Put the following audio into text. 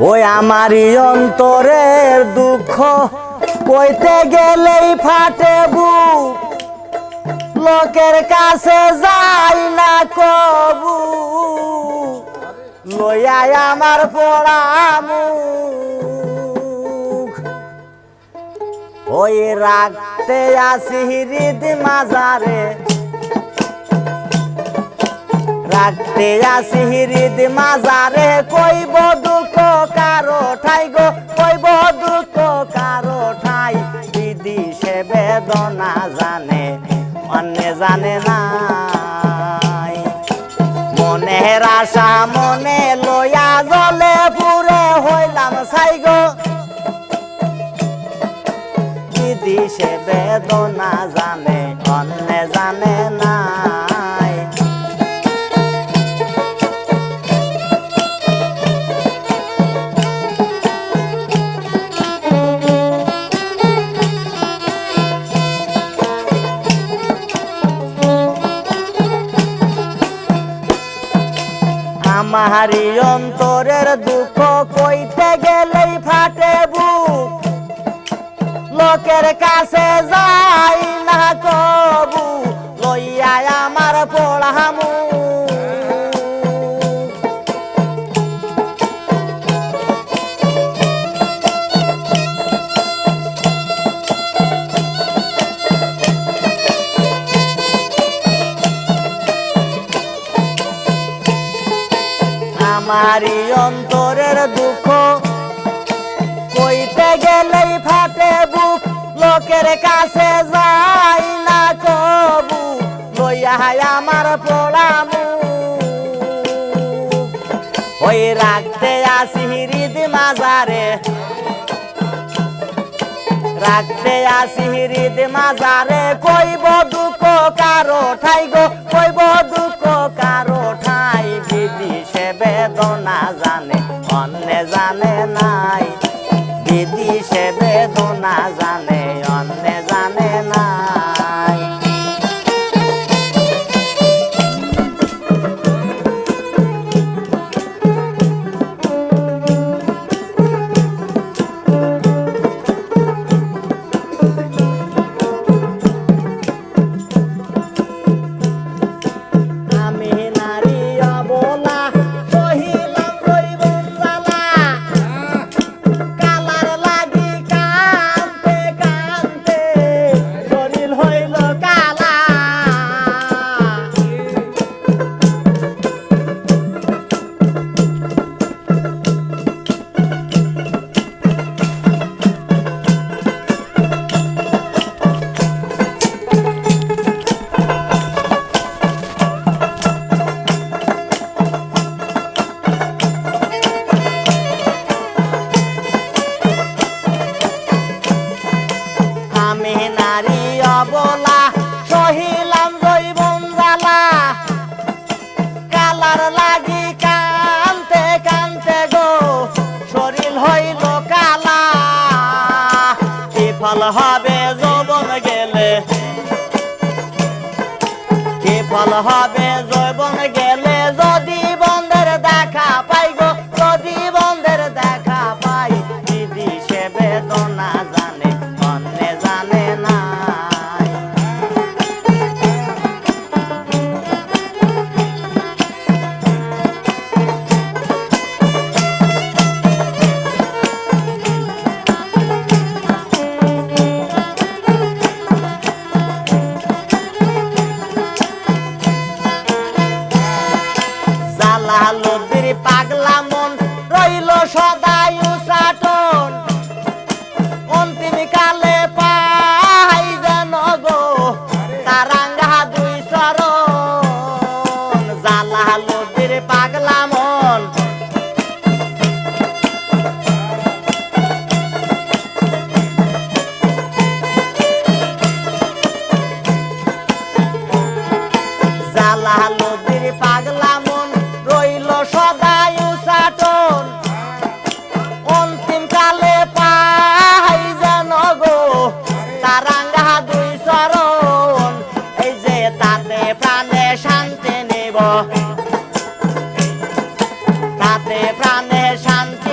ওই আমারই অন্তরের দুঃখ কইতে গেলেই ফাটে লোকের কাছে যাই না কবু। লইয়াই আমার পড়ামু ওই রাখতে আসি হৃদ মাজারে রাখতে আসি হৃদ মাজারে, কইব দুঃখ কারও ঠাই গো, কইব দুঃখ কারও ঠাই। দিদি সে বেদনা জানে, অন্য জানে নাই। মনের আশা মনে লয়া জলে পুরে হইলাম সাই গো। দিদি সে বেদনা জানে, অন্য জানে নাই আমারই অন্তরের দুঃখ কইতে গেলেই ফাটে বুক। লোকের কাছে যাই আমারই অন্তরের দুঃখ। কইতে গেলেই ফাটে বুক, লোকের কাছে যাই না কবু লইয়া আমার পড়ামু ওই রাখতে আসি হৃদ মাজারে রাখতে আসি হৃদ মাজারে, কইব দুঃখ কারও ঠাই গো, কইব বেদনা জানে অন্য জানে নাই। সে বেদনা জানে অবলা সহিলাম জৈবন জ্বালা। কালার লাগি কানতে কান্তে গো, শরীর হইল কালা। কি ফল হবে যৌবন গেলে? কি ফল হবে লবির পাগলা মন জ্বালা প্রাণে শান্তি